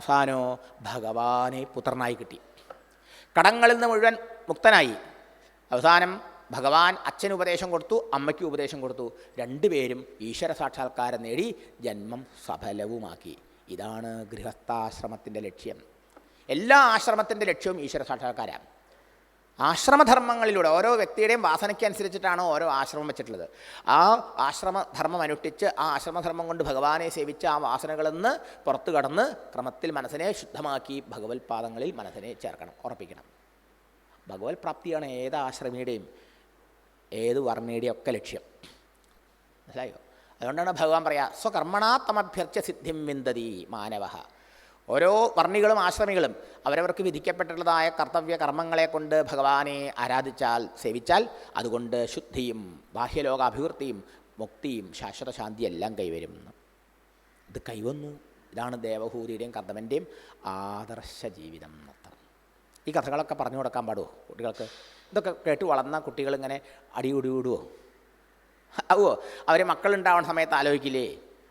അവസാനോ ഭഗവാനെ പുത്രനായി കിട്ടി. കടങ്ങളിൽ നിന്ന് മുഴുവൻ മുക്തനായി. അവസാനം ഭഗവാൻ അച്ഛന് ഉപദേശം കൊടുത്തു അമ്മയ്ക്ക് ഉപദേശം കൊടുത്തു. രണ്ടുപേരും ഈശ്വര സാക്ഷാത്കാരം നേടി ജന്മം സഫലവുമാക്കി. ഇതാണ് ഗൃഹസ്ഥാശ്രമത്തിന്റെ ലക്ഷ്യം. എല്ലാ ആശ്രമത്തിന്റെ ലക്ഷ്യവും ഈശ്വര സാക്ഷാത്കാരം ആശ്രമധർമ്മങ്ങളിലൂടെ ഓരോ വ്യക്തിയുടെയും വാസനയ്ക്ക് അനുസരിച്ചിട്ടാണ് ഓരോ ആശ്രമം വെച്ചിട്ടുള്ളത്. ആ ആശ്രമധർമ്മം അനുഷ്ഠിച്ച് ആ ആശ്രമധർമ്മം കൊണ്ട് ഭഗവാനെ സേവിച്ച് ആ വാസനകളിൽ നിന്ന് പുറത്തു കടന്ന് ക്രമത്തിൽ മനസ്സിനെ ശുദ്ധമാക്കി ഭഗവത് പാദങ്ങളിൽ മനസ്സിനെ ചേർക്കണം ഉറപ്പിക്കണം. ഭഗവത് പ്രാപ്തിയാണ് ഏത് ആശ്രമിയുടെയും ഏത് വർണയുടെയും ഒക്കെ ലക്ഷ്യം. മനസ്സിലായോ? അതുകൊണ്ടാണ് ഭഗവാൻ പറയാ സ്വകർമ്മണാ തമഭ്യർച്ച സിദ്ധിം വിന്തതി മാനവ ഓരോ വർണികളും ആശ്രമികളും അവരവർക്ക് വിധിക്കപ്പെട്ടിട്ടുള്ളതായ കർത്തവ്യ കർമ്മങ്ങളെ കൊണ്ട് ഭഗവാനെ ആരാധിച്ചാൽ സേവിച്ചാൽ അതുകൊണ്ട് ശുദ്ധിയും ബാഹ്യലോക അഭിവൃദ്ധിയും മുക്തിയും ശാശ്വത ശാന്തി എല്ലാം കൈവരും. ഇത് കൈവന്നു. ഇതാണ് ദേവഹൂരിയുടെയും കർത്തവന്റെയും ആദർശ ജീവിതം. ഈ കഥകളൊക്കെ പറഞ്ഞു കൊടുക്കാൻ പാടുമോ കുട്ടികൾക്ക്? ഇതൊക്കെ കേട്ട് വളർന്ന കുട്ടികളിങ്ങനെ അടിയുടിവിടുവോ ആവുമോ അവർ മക്കളുണ്ടാവുന്ന സമയത്ത് ആലോചിക്കില്ലേ?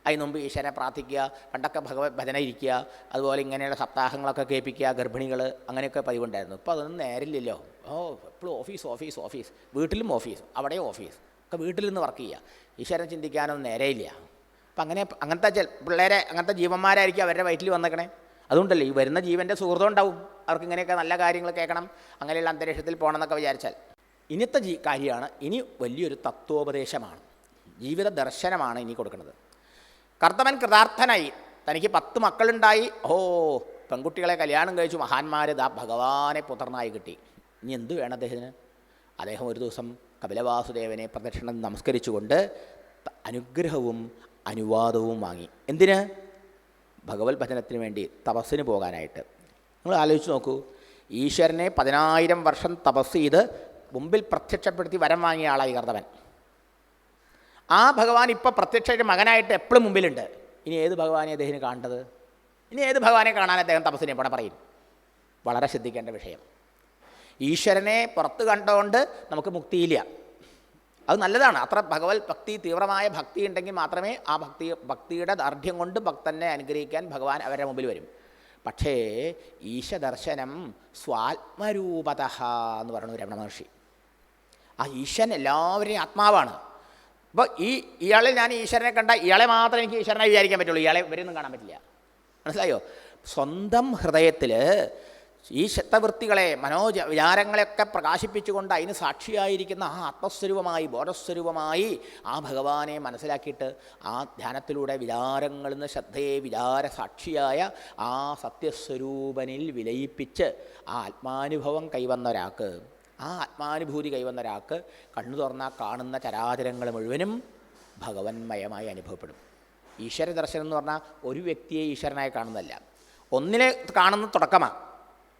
അതിന് മുമ്പ് ഈശ്വരനെ പ്രാർത്ഥിക്കുക പണ്ടൊക്കെ ഭഗവത് ഭജന ഇരിക്കുക അതുപോലെ ഇങ്ങനെയുള്ള സപ്താഹങ്ങളൊക്കെ കേൾപ്പിക്കുക ഗർഭിണികൾ അങ്ങനെയൊക്കെ പതിവുണ്ടായിരുന്നു. ഇപ്പോൾ അതൊന്നും നേരില്ലല്ലോ. ഓ എപ്പോഴും ഓഫീസ് ഓഫീസ് ഓഫീസ്. വീട്ടിലും ഓഫീസ് അവിടെയും ഓഫീസ്. ഒക്കെ വീട്ടിൽ നിന്ന് വർക്ക് ചെയ്യുക. ഈശ്വരനെ ചിന്തിക്കാനൊന്നും നേരെയില്ല. അപ്പം അങ്ങനെ അങ്ങനത്തെ ചെ പിള്ളേരെ അങ്ങനത്തെ ജീവന്മാരായിരിക്കും അവരുടെ വയറ്റിൽ വന്നേക്കണേ. അതുകൊണ്ടല്ലേ ഈ വരുന്ന ജീവന്റെ സുഹൃതം ഉണ്ടാവും. അവർക്ക് ഇങ്ങനെയൊക്കെ നല്ല കാര്യങ്ങൾ കേൾക്കണം. അങ്ങനെയുള്ള അന്തരീക്ഷത്തിൽ പോകണം എന്നൊക്കെ വിചാരിച്ചാൽ. ഇനിത്തെ ജീ കാര്യമാണ് ഇനി വലിയൊരു തത്വോപദേശമാണ്. ജീവിത ദർശനമാണ് ഇനി കൊടുക്കുന്നത്. കർത്തവൻ കൃതാർത്ഥനായി. തനിക്ക് പത്ത് മക്കളുണ്ടായി. ഓ പെൺകുട്ടികളെ കല്യാണം കഴിച്ചു മഹാന്മാരെ ദാ ഭഗവാനെ പുത്രനായി കിട്ടി. ഇനി എന്തു വേണം അദ്ദേഹത്തിന്? അദ്ദേഹം ഒരു ദിവസം കപിലവാസുദേവനെ പ്രദക്ഷിണം നമസ്കരിച്ചുകൊണ്ട് അനുഗ്രഹവും അനുവാദവും വാങ്ങി. എന്തിന്? ഭഗവത് ഭജനത്തിന് വേണ്ടി തപസ്സിന് പോകാനായിട്ട്. നിങ്ങൾ ആലോചിച്ച് നോക്കൂ. ഈശ്വരനെ പതിനായിരം വർഷം തപസ് ചെയ്ത് മുമ്പിൽ പ്രത്യക്ഷപ്പെടുത്തി വരം വാങ്ങിയ ആളായി കർത്തവൻ. ആ ഭഗവാൻ ഇപ്പോൾ പ്രത്യക്ഷമായിട്ട് മകനായിട്ട് എപ്പോഴും മുമ്പിലുണ്ട്. ഇനി ഏത് ഭഗവാനെ അദ്ദേഹത്തിന് കാണേണ്ടത്? ഇനി ഏത് ഭഗവാനെ കാണാൻ അദ്ദേഹം തപസ്സിനെ പണം പറയും. വളരെ ശ്രദ്ധിക്കേണ്ട വിഷയം. ഈശ്വരനെ പുറത്ത് കണ്ടുകൊണ്ട് നമുക്ക് മുക്തിയില്ല. അത് നല്ലതാണ്. അത്ര ഭഗവത് ഭക്തി തീവ്രമായ ഭക്തി ഉണ്ടെങ്കിൽ മാത്രമേ ആ ഭക്തി ഭക്തിയുടെ ദാർഢ്യം കൊണ്ട് ഭക്തനെ അനുഗ്രഹിക്കാൻ ഭഗവാൻ അവരുടെ മുമ്പിൽ വരും. പക്ഷേ ഈശദർശനം സ്വാത്മരൂപത എന്ന് പറഞ്ഞു രമണ മഹർഷി. ആ ഈശ്വരൻ എല്ലാവരെയും ആത്മാവാണ്. അപ്പോൾ ഈ ഇയാളിൽ ഞാൻ ഈശ്വരനെ കണ്ട ഇയാളെ മാത്രമേ എനിക്ക് ഈശ്വരനെ വിചാരിക്കാൻ പറ്റുള്ളൂ. ഇയാളെ ഇവരൊന്നും കാണാൻ പറ്റില്ല. മനസ്സിലായോ? സ്വന്തം ഹൃദയത്തിൽ ഈ ശക്തവൃത്തികളെ മനോജ വിചാരങ്ങളെയൊക്കെ പ്രകാശിപ്പിച്ചുകൊണ്ട് അതിന് സാക്ഷിയായിരിക്കുന്ന ആ ആത്മസ്വരൂപമായി ബോധസ്വരൂപമായി ആ ഭഗവാനെ മനസ്സിലാക്കിയിട്ട് ആ ധ്യാനത്തിലൂടെ വിചാരങ്ങളിൽ നിന്ന് ശ്രദ്ധയെ വിചാര സാക്ഷിയായ ആ സത്യസ്വരൂപനിൽ വിലയിപ്പിച്ച് ആ ആത്മാനുഭവം കൈവന്ന ഒരാൾക്ക് ആ ആത്മാനുഭൂതി കൈവന്ന ഒരാൾക്ക് കണ്ണു തുറന്നാൽ കാണുന്ന ചരാചരങ്ങൾ മുഴുവനും ഭഗവന്മയമായി അനുഭവപ്പെടും. ഈശ്വര ദർശനം എന്ന് പറഞ്ഞാൽ ഒരു വ്യക്തിയെ ഈശ്വരനായി കാണുന്നതല്ല. ഒന്നിനെ കാണുന്ന തുടക്കമാണ്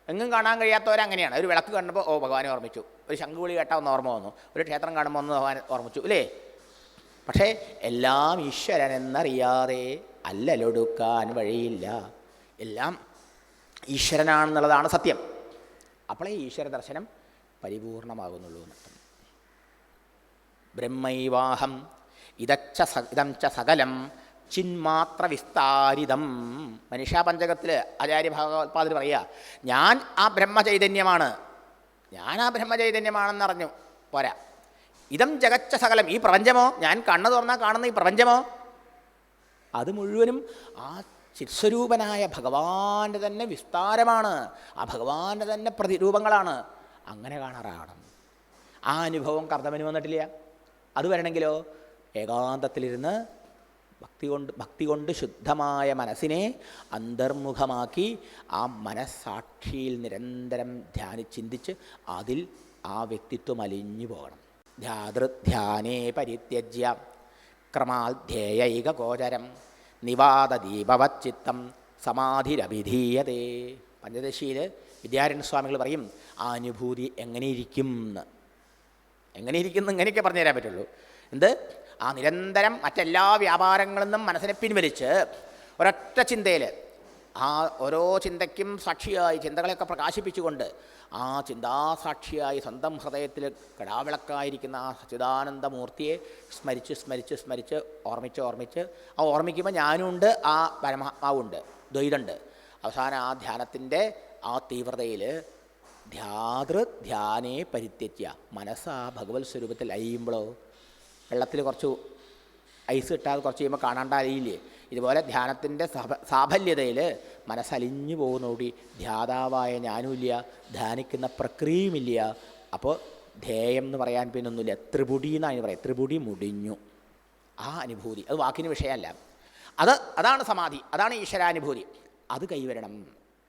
എങ്ങും കാണാൻ കഴിയാത്തവരങ്ങനെയാണ് ഒരു വിളക്ക് കണ്ടപ്പോൾ ഓ ഭഗവാനെ ഓർമ്മിച്ചു. ഒരു ശംഖുവിളി കേട്ടാൽ ഒന്ന് ഓർമ്മ വന്നു. ഒരു ക്ഷേത്രം കാണുമ്പോൾ ഒന്ന് ഭഗവാൻ ഓർമ്മിച്ചു അല്ലേ പക്ഷേ എല്ലാം ഈശ്വരൻ എന്നറിയാതെ അല്ലലൊടുക്കാൻ വഴിയില്ല. എല്ലാം ഈശ്വരനാണെന്നുള്ളതാണ് സത്യം. അപ്പോൾ ഈശ്വര ദർശനം പരിപൂർണമാകുന്നുള്ളൂ എന്നർത്ഥം ബ്രഹ്മൈവാഹം ഇതച്ച സ ഇതം ച സകലം ചിന്മാത്ര വിസ്താരിതം മനുഷ്യാപഞ്ചകത്തിൽ ആചാര്യ ഭഗവത്പാദർ പറയുക ഞാൻ ആ ബ്രഹ്മചൈതന്യമാണ്. ഞാൻ ആ ബ്രഹ്മചൈതന്യമാണെന്ന് അറിഞ്ഞു പോരാ. ഇതം ജഗച്ച സകലം. ഈ പ്രപഞ്ചമോ? ഞാൻ കണ്ണു തുറന്നാൽ കാണുന്ന ഈ പ്രപഞ്ചമോ? അത് മുഴുവനും ആ ചിത്സ്വരൂപനായ ഭഗവാന്റെ തന്നെ വിസ്താരമാണ്. ആ ഭഗവാന്റെ തന്നെ പ്രതിരൂപങ്ങളാണ്. അങ്ങനെ കാണാറാകണം. ആ അനുഭവം കർത്തവന് വന്നിട്ടില്ല. അത് വരണമെങ്കിലോ? ഏകാന്തത്തിലിരുന്ന് ഭക്തി കൊണ്ട് ഭക്തി കൊണ്ട് ശുദ്ധമായ മനസ്സിനെ അന്തർമുഖമാക്കി ആ മനസ്സാക്ഷിയിൽ നിരന്തരം ധ്യാനി ചിന്തിച്ച് അതിൽ ആ വ്യക്തിത്വം അലിഞ്ഞു പോകണം. ധ്യാതൃധ്യാനേ പരിത്യജ്യ ക്രമാധ്യേയൈകഗോചരം നിവാദദീപവച്ചിത്തം സമാധിരഭിധീയതേ. പഞ്ചദശിയിൽ വിദ്യാരണ്യ സ്വാമികൾ പറയും ആ അനുഭൂതി എങ്ങനെയിരിക്കും എന്ന് എങ്ങനെയിരിക്കുന്നു ഇങ്ങനെയൊക്കെ പറഞ്ഞു തരാൻ പറ്റുള്ളൂ. എന്ത്? ആ നിരന്തരം മറ്റെല്ലാ വ്യാപാരങ്ങളിൽ നിന്നും മനസ്സിനെ പിൻവലിച്ച് ഒരൊറ്റ ചിന്തയിൽ ആ ഓരോ ചിന്തയ്ക്കും സാക്ഷിയായി ചിന്തകളെയൊക്കെ പ്രകാശിപ്പിച്ചുകൊണ്ട് ആ ചിന്താസാക്ഷിയായി സ്വന്തം ഹൃദയത്തിൽ കടാവിളക്കായിരിക്കുന്ന ആ സച്ചിദാനന്ദമൂർത്തിയെ സ്മരിച്ച് സ്മരിച്ച് സ്മരിച്ച് ഓർമ്മിച്ച് ഓർമ്മിച്ച് ആ ഓർമ്മിക്കുമ്പോൾ ഞാനുണ്ട് ആ പരമാത്മാവുണ്ട് ദ്വൈതമുണ്ട് അവസാനം ആ ധ്യാനത്തിന്റെ ആ തീവ്രതയിൽ ധ്യാതൃ ധ്യാനേ പരിത്യജ്യ. മനസ്സ് ഭഗവത് സ്വരൂപത്തിൽ അയ്യുമ്പോഴോ വെള്ളത്തിൽ കുറച്ച് ഐസ് കിട്ടാതെ കുറച്ച് കഴിയുമ്പോൾ കാണാണ്ടായില്ലേ ഇതുപോലെ ധ്യാനത്തിന്റെ സഫ സാഫല്യതയിൽ മനസ്സലിഞ്ഞു പോകുന്നോടി ധ്യാതാവായ ഞാനുമില്ല ധ്യാനിക്കുന്ന പ്രക്രിയയുമില്ല അപ്പോൾ ധ്യേയം എന്ന് പറയാൻ പിന്നെ ഒന്നുമില്ല ത്രിപുടി എന്നാണ് പറയാം ത്രിപുടി മുടിഞ്ഞു. ആ അനുഭൂതി. അത് വാക്കിന് വിഷയമല്ല. അത് അതാണ് സമാധി. അതാണ് ഈശ്വരാനുഭൂതി. അത് കൈവരണം.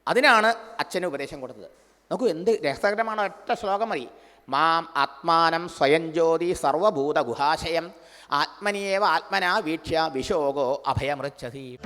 അതിനാണ് അച്ഛന് ഉപദേശം കൊടുത്തത്. നോക്കൂ എന്ത് രസകരമാണ് ഒറ്റ ശ്ലോകം മതി. മാം ആത്മാനം സ്വയം ജ്യോതി സർവഭൂത ഗുഹാശയം ആത്മനിയേവ ആത്മനാ വീക്ഷ്യ വിശോകോ അഭയമൃച്ഛതി.